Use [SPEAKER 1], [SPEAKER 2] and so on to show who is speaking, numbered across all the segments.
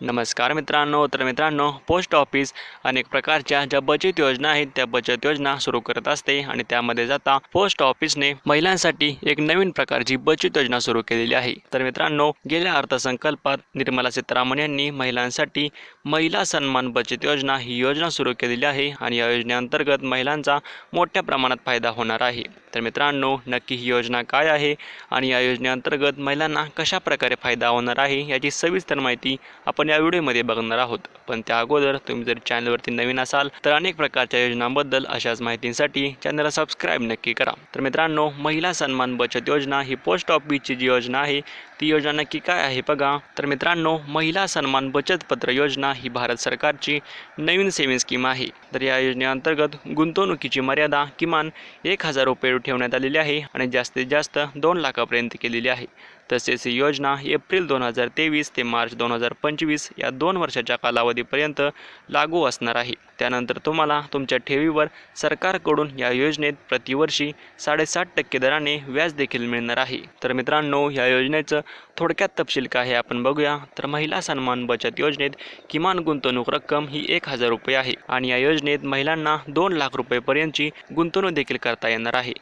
[SPEAKER 1] नमस्कार मित्रांनो. तर मित्रांनो पोस्ट ऑफिस अनेक प्रकारच्या ज्या बचत योजना आहेत त्या बचत योजना सुरू करत असते आणि त्यामध्ये जाता पोस्ट ऑफिसने महिलांसाठी एक नवीन प्रकारची बचत योजना सुरू केलेली आहे. तर मित्रांनो गेल्या अर्थसंकल्पात निर्मला सीतारामन यांनी महिलांसाठी महिला सन्मान बचत योजना ही योजना सुरू केलेली आहे आणि या योजनेअंतर्गत महिलांचा मोठ्या प्रमाणात फायदा होणार आहे. तर मित्रांनो नक्की ही योजना काय आहे आणि या योजनेअंतर्गत महिलांना कशा प्रकारे फायदा होणार आहे याची सविस्तर माहिती आपण या व्हिडिओमध्ये बघणार आहोत. पण त्या अगोदर तुम्ही जर चॅनलवरती नवीन असाल तर अनेक प्रकारच्या योजनांबद्दल अशाच माहितींसाठी चॅनलला सबस्क्राईब नक्की करा. तर मित्रांनो महिला सन्मान बचत योजना ही पोस्ट ऑफिसची जी योजना आहे ती योजना नक्की काय आहे बघा. तर मित्रांनो महिला सन्मान बचत पत्र योजना ही भारत सरकारची नवीन सेविंग स्कीम आहे. तर या योजनेअंतर्गत गुंतवणुकीची मर्यादा किमान एक हजार रुपये ठेवण्यात आलेली आहे आणि जास्तीत जास्त दोन लाखापर्यंत केलेली आहे. तसेच ही योजना एप्रिल दोन हजार तेवीस ते मार्च दोन हजार पंचवीस या दोन वर्षाच्या कालावधीपर्यंत लागू असणार आहे. त्यानंतर तुम्हाला तुमच्या ठेवीवर सरकारकडून या योजनेत प्रतिवर्षी साडेसात टक्के दराने व्याज देखील मिळणार आहे. तर मित्रांनो या योजनेचं थोडक्यात तपशील काय आहे आपण बघूया. तर महिला सन्मान बचत योजनेत किमान गुंतवणूक रक्कम ही एक हजार रुपये आहे आणि या योजनेत महिलांना दोन लाख रुपयेपर्यंतची गुंतवणूक देखील करता येणार आहे.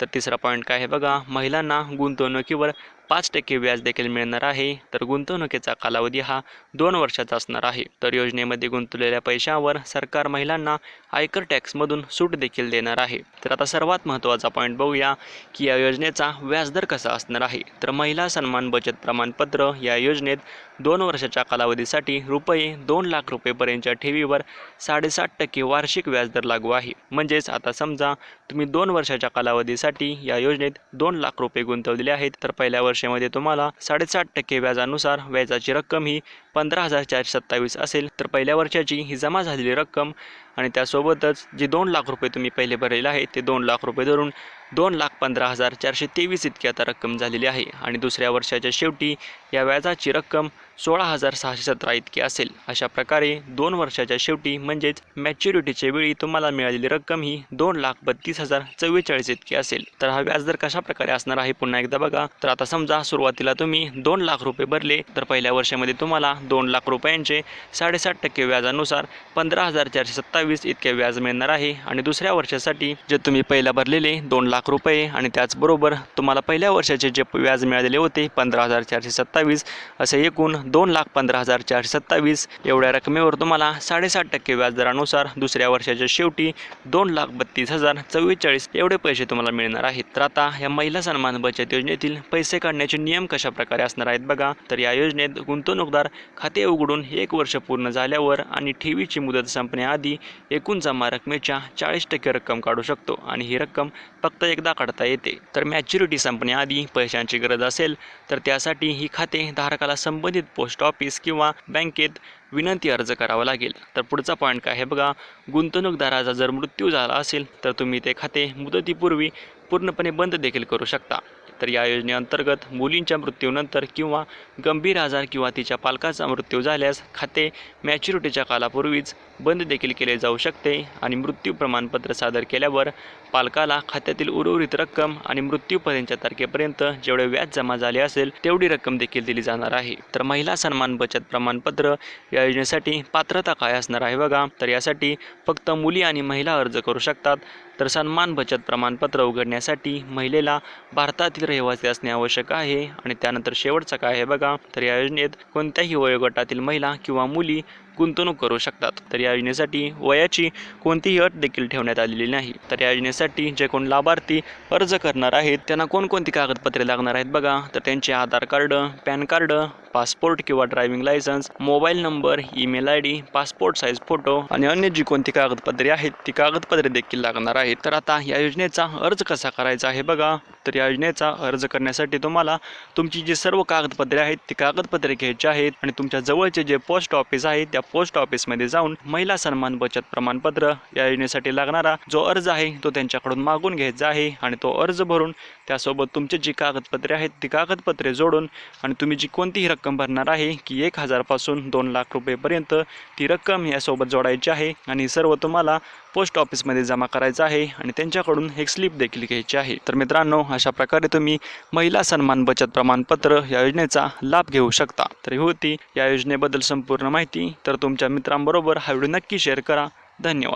[SPEAKER 1] तर तिसरा पॉईंट काय आहे बघा. महिलांना गुंतवणुकीवर पाच टक्के व्याज देखील मिळणार आहे. तर गुंतवणुकीचा कालावधी हा दोन वर्षाचा असणार आहे. तर योजनेमध्ये गुंतवलेल्या पैशावर सरकार महिलांना आयकर टॅक्समधून सूट देखील देणार आहे. तर आता सर्वात महत्त्वाचा पॉईंट बघूया की या योजनेचा व्याजदर कसा असणार आहे. तर महिला सन्मान बचत प्रमाणपत्र या योजनेत दोन वर्षाच्या कालावधीसाठी रुपये दोन लाख रुपयेपर्यंतच्या ठेवीवर साडेसात टक्के वार्षिक व्याजदर लागू आहे. म्हणजेच आता समजा तुम्ही दोन वर्षाच्या कालावधीसाठी या योजनेत दोन लाख रुपये गुंतवलेले आहेत तर पहिल्या वर्षामध्ये तुम्हाला साडेसात टक्के व्याजानुसार व्याजाची रक्कम ही पंधरा हजार चारशे सत्तावीस असेल. तर पहिल्या वर्षाची ही जमा झालेली रक्कम आणि त्यासोबतच जे दोन लाख रुपये तुम्ही पहिले भरलेले आहे ते दोन लाख रुपये धरून दोन लाख पंधरा हजार चारशे तेवीस इतकी आता रक्कम झालेली आहे. आणि दुसऱ्या वर्षाच्या शेवटी या व्याजाची रक्कम सोळा हजार सहाशे सतरा इतकी असेल. अशा प्रकारे दोन वर्षाच्या शेवटी म्हणजेच मॅच्युरिटीच्या वेळी तुम्हाला मिळालेली रक्कम ही दोन लाख बत्तीस हजार चव्वेचाळीस इतकी असेल. तर हा व्याजदर कशा प्रकारे असणार आहे पुन्हा एकदा बघा. तर आता समजा सुरुवातीला तुम्ही दोन लाख रुपये भरले. तर पहिल्या वर्षामध्ये तुम्हाला दोन लाख रुपयांचे साडेसात टक्के व्याजानुसार पंधरा हजार चारशे सत्तावीस इतके व्याज मिळणार आहे. आणि दुसऱ्या वर्षासाठी जे तुम्ही पहिला भरलेले दोन लाख रुपये आणि त्याचबरोबर तुम्हाला पहिल्या वर्षाचे जे व्याज मिळालेले होते पंधरा हजार चारशे सत्तावीस असे एकूण दोन लाख पंधरा हजार चारशे सत्तावीस. एवढ्या रकमेवर तुम्हाला साडेसात टक्के व्याजदरानुसार दुसऱ्या वर्षाच्या शेवटी दोन लाख बत्तीस हजार चव्वेचाळीस एवढे पैसे तुम्हाला मिळणार आहेत. तर आता या महिला सन्मान बचत योजनेतील पैसे काढण्याचे नियम कशा प्रकारे असणार आहेत बघा. तर या योजनेत गुंतवणूकदार खाते उघडून एक वर्ष पूर्ण झाल्यावर आणि ठेवीची मुदत संपण्याआधी एकूण जमा रकमेच्या चाळीस टक्के रक्कम काढू शकतो आणि ही रक्कम फक्त एकदा काढता येते. तर मॅच्युरिटी संपण्याआधी पैशांची गरज असेल तर त्यासाठी ही खाते धारकाला संबंधित पोस्ट ऑफिस किंवा बँकेत विनंती अर्ज करावा लागेल. तर पुढचा पॉईंट काय आहे बघा गुंतवणूकदाराचा जर मृत्यू झाला असेल तर तुम्ही ते खाते मुदतीपूर्वी पूर्णपणे बंद देखील करू शकता. तर या योजनेअंतर्गत मुलींच्या मृत्यूनंतर किंवा गंभीर आजार किंवा तिच्या पालकाचा मृत्यू झाल्यास खाते मॅच्युरिटीच्या कालापूर्वीच बंद देखील केले जाऊ शकते आणि मृत्यू प्रमाणपत्र सादर केल्यावर पालकाला खात्यातील उर्वरित रक्कम आणि मृत्यूपर्यंतच्या तारखेपर्यंत जेवढे व्याज जमा झाले असेल तेवढी रक्कम देखील दिली जाणार आहे. तर महिला सन्मान बचत प्रमाणपत्र या योजनेसाठी पात्रता काय असणार आहे बघा. तर यासाठी फक्त मुली आणि महिला अर्ज करू शकतात. तर सन्मान बचत प्रमाणपत्र उघडण्यासाठी महिलेला भारतातील रहिवासी असणे आवश्यक आहे आणि त्यानंतर शेवटचं काय आहे बघा. तर या योजनेत कोणत्याही वयोगटातील महिला किंवा मुली गुंतवणूक करू शकतात. तर या योजनेसाठी वयाची कोणतीही अट देखील ठेवण्यात आलेली नाही. तर या योजनेसाठी जे कोण लाभार्थी अर्ज करणार आहेत त्यांना कोणकोणती कागदपत्रे लागणार आहेत बघा. तर त्यांचे Aadhaar card pan card passport किंवा driving licence mobile number email I D passport size photo आणि अन्य जी कोणती कागदपत्रे आहेत ती कागदपत्रे देखील लागणार आहेत. तर आता या योजनेचा अर्ज कसा करायचा आहे बघा. तर या योजनेचा अर्ज करण्यासाठी तुम्हाला तुमची जी सर्व कागदपत्रे आहेत ती कागदपत्रे घ्यायची आहेत आणि तुमच्या जवळचे जे पोस्ट ऑफिस आहे त्या पोस्ट ऑफिसमध्ये जाऊन महिला सन्मान बचत प्रमाणपत्र या योजनेसाठी लागणारा जो अर्ज आहे तो त्यांच्याकडून मागून घ्यायचा आहे आणि तो अर्ज भरून त्यासोबत तुमची जी कागदपत्रे आहेत ती कागदपत्रे जोडून आणि तुम्ही जी कोणतीही रक्कम भरणार आहे की एक हजारपासून दोन लाख रुपयेपर्यंत ती रक्कम यासोबत जोडायची आहे आणि सर्व तुम्हाला पोस्ट ऑफिसमध्ये जमा करायचं आहे आणि त्यांच्याकडून एक स्लिप देखील घ्यायची आहे. तर मित्रांनो अशा प्रकारे तुम्ही महिला सन्मान बचत प्रमाणपत्र या योजनेचा लाभ घेऊ शकता. तर ही होती या योजनेबद्दल संपूर्ण माहिती. तर तुमच्या मित्रांबरोबर हा व्हिडिओ नक्की शेअर करा. धन्यवाद.